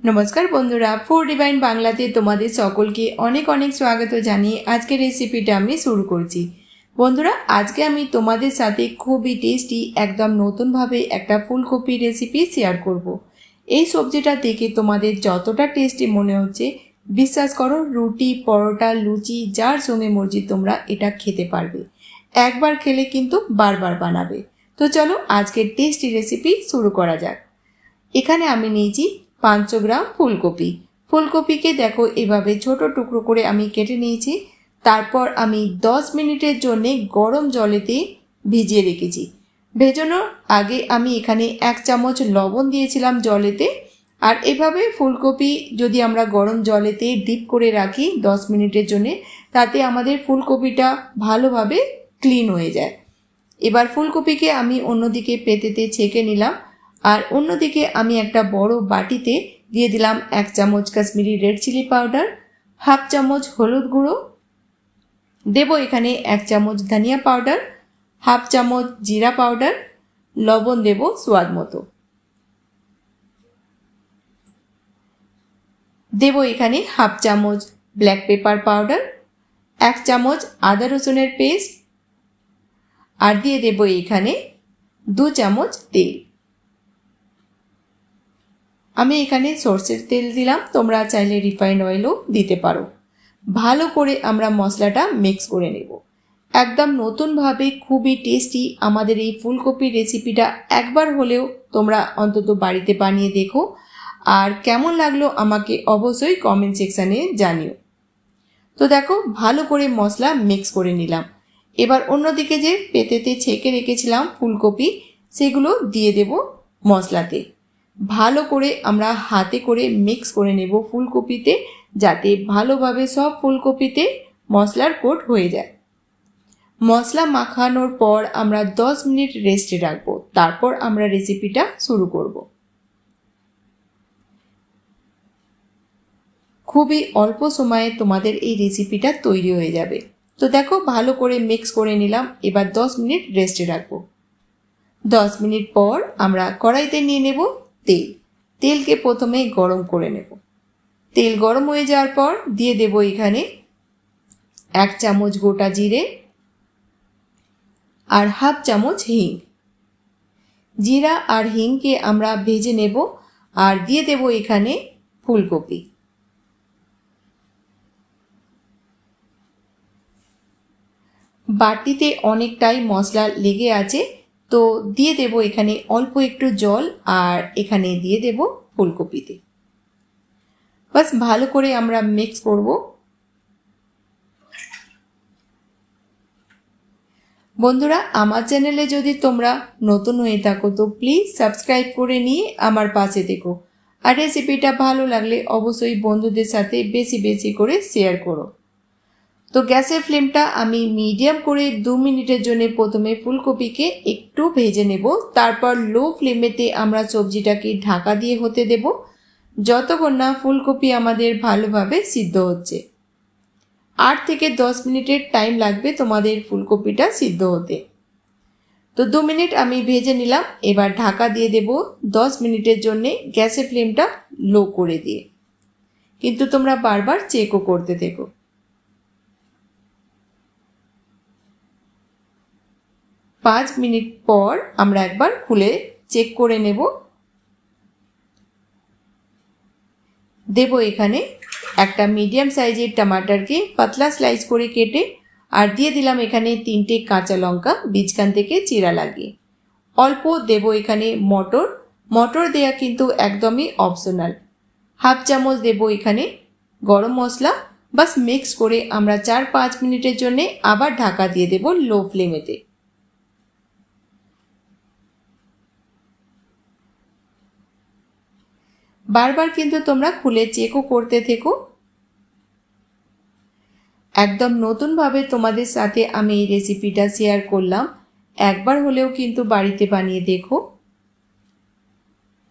নমস্কার বন্ধুরা food divine বাংলাতে তোমাদের সকলকে অনেক অনেক স্বাগত জানিয়ে আজকের রেসিপিটা আমি শুরু করছি। বন্ধুরা, আজকে আমি তোমাদের সাথে খুবই টেস্টি একদম নতুনভাবে একটা ফুলকপি রেসিপি শেয়ার করব। এই সবজিটা দেখে তোমাদের যতটা টেস্টি মনে হচ্ছে, বিশ্বাস করো, রুটি, পরোটা, লুচি, যার সঙ্গে মর্জি তোমরা এটা খেতে পারবে। একবার খেলে কিন্তু বারবার বানাবে। তো চলো, আজকের টেস্টি রেসিপি শুরু করা যাক। এখানে আমি নিয়েছি পাঁচশো গ্রাম ফুলকপি। ফুলকপিকে দেখো, এভাবে ছোট টুকরো করে আমি কেটে নিয়েছি। তারপর আমি দশ মিনিটের জন্য গরম জলেতে ভিজিয়ে রেখেছি। ভেজানোর আগে আমি এখানে এক চামচ লবণ দিয়েছিলাম জলেতে। আর এভাবে ফুলকপি যদি আমরা গরম জলেতে ডিপ করে রাখি দশ মিনিটের জন্য, তাতে আমাদের ফুলকপিটা ভালোভাবে ক্লিন হয়ে যায়। এবার ফুলকপিকে আমি অন্যদিকে পেতেতে ছেঁকে নিলাম। আর অন্যদিকে আমি একটা বড় বাটিতে দিয়ে দিলাম এক চামচ Kashmiri red chilli powder, half চামচ হলুদ গুঁড়ো, দেব এখানে এক চামচ ধনিয়া পাউডার, হাফ চামচ জিরা পাউডার, লবণ দেব স্বাদ মতো। দেব এখানে হাফ চামচ ব্ল্যাক পেপার পাউডার, এক চামচ আদা রসুনের পেস্ট, আর দিয়ে দেব এখানে দু চামচ তেল। আমি এখানে সর্ষের তেল দিলাম, তোমরা চাইলে রিফাইন্ড অয়েলও দিতে পারো। ভালো করে আমরা মশলাটা মিক্স করে নেব। একদম নতুনভাবে খুবই টেস্টি আমাদের এই ফুলকপির রেসিপিটা একবার হলেও তোমরা অন্তত বাড়িতে বানিয়ে দেখো। আর কেমন লাগল আমাকে অবশ্যই কমেন্ট সেকশানে জানিও। তো দেখো, ভালো করে মশলা মিক্স করে নিলাম। এবার অন্যদিকে যে পেতেতে ছেঁকে রেখেছিলাম ফুলকপি, সেগুলো দিয়ে দেব মশলাতে। ভালো করে আমরা হাতে করে মিক্স করে নেব ফুলকপিতে, যাতে ভালোভাবে সব ফুলকপিতে মশলার কোট হয়ে যায়। মশলা মাখানোর পর আমরা দশ মিনিট রেস্টে রাখব। তারপর আমরা রেসিপিটা শুরু করব। খুবই অল্প সময়ে তোমাদের এই রেসিপিটা তৈরি হয়ে যাবে। তো দেখো, ভালো করে মিক্স করে নিলাম। এবার দশ মিনিট রেস্টে রাখব। দশ মিনিট পর আমরা কড়াইতে নিয়ে নেব তেল। তেলকে প্রথমে গরম করে নেব। তেল গরম হয়ে যাওয়ার পর দিয়ে দেব এখানে এক চামচ গোটা জিরে আর হাফ চামচ হিং। জিরা আর হিংকে আমরা ভেজে নেব আর দিয়ে দেব এখানে ফুলকপি। বাটিতে অনেকটাই মশলা লেগে আছে। তো দিয়ে দেব এখানে অল্প একটু জল আর এখানে দিয়ে দেব ফুলকপিতে। বাস ভালো করে আমরা মিক্স করব। বন্ধুরা, আমার চ্যানেলে যদি তোমরা নতুন হয়ে থাকো, তো প্লিজ সাবস্ক্রাইব করে নিয়ে আমার পাশে দেখো আর রেসিপিটা ভালো লাগলে অবশ্যই বন্ধুদের সাথে বেশি বেশি করে শেয়ার করো। তো গ্যাসের ফ্লেমটা আমি মিডিয়াম করে দু মিনিটের জন্য প্রথমে ফুলকপিকে একটু ভেজে নেব। তারপর লো ফ্লেমেতে আমরা সবজিটাকে ঢাকা দিয়ে হতে দেব। যতক্ষণ না ফুলকপি আমাদের ভালোভাবে সিদ্ধ হচ্ছে। আট থেকে দশ মিনিটের টাইম লাগবে তোমাদের ফুলকপিটা সিদ্ধ হতে। তো দু মিনিট আমি ভেজে নিলাম। এবার ঢাকা দিয়ে দেব দশ মিনিটের জন্য গ্যাসের ফ্লেমটা লো করে দিয়ে। কিন্তু তোমরা বারবার চেকও করতে থেকো। পাঁচ মিনিট পর আমরা একবার খুলে চেক করে নেব। দেব এখানে একটা মিডিয়াম সাইজের টমাটারকে পাতলা স্লাইস করে কেটে আর দিয়ে দিলাম এখানে তিনটে কাঁচা লঙ্কা বীজখান থেকে চিরা লাগিয়ে। অল্প দেব এখানে মটর। মটর দেয়া কিন্তু একদমই অপশনাল হাফ চামচ দেব এখানে গরম মশলা। বাস মিক্স করে আমরা চার পাঁচ মিনিটের জন্যে আবার ঢাকা দিয়ে দেব লো ফ্লেমেতে বারবার কিন্তু তোমরা খুলে চেকও করতে থেকো। একদম নতুনভাবে তোমাদের সাথে আমি এই রেসিপিটা শেয়ার করলাম। একবার হলেও কিন্তু বাড়িতে বানিয়ে দেখো।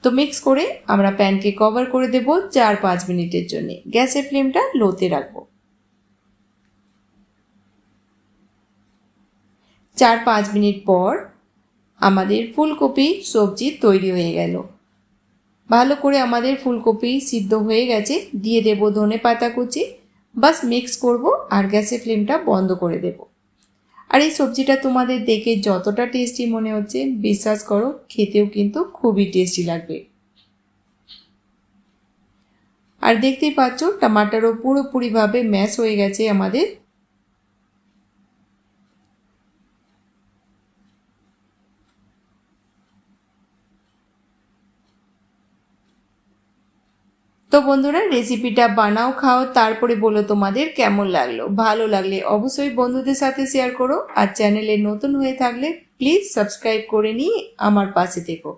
তো মিক্স করে আমরা প্যানকে কভার করে দেব চার পাঁচ মিনিটের জন্য। গ্যাসের ফ্লেমটা লোতে রাখব। চার পাঁচ মিনিট পর আমাদের ফুলকপি, সবজি তৈরি হয়ে গেল। ভালো করে আমাদের ফুলকপি সিদ্ধ হয়ে গেছে। দিয়ে দেব ধনে পাতা কুচি। বাস মিক্স করব আর গ্যাসের ফ্লেমটা বন্ধ করে দেব। আর এই সবজিটা তোমাদের দেখে যতটা টেস্টি মনে হচ্ছে, বিশ্বাস করো, খেতেও কিন্তু খুবই টেস্টি লাগবে। আর দেখতেই পাচ্ছ, টমাটারও পুরোপুরিভাবে ম্যাশ হয়ে গেছে আমাদের। তো বন্ধুরা রেসিপিটা বানাও, খাও, তারপরে বলো তোমাদের কেমন লাগল। ভালো লাগলে অবশ্যই বন্ধুদের সাথে শেয়ার করো। আর চ্যানেলে নতুন হয়ে থাকলে প্লিজ সাবস্ক্রাইব করে নিয়ে আমার পাশে থেকো।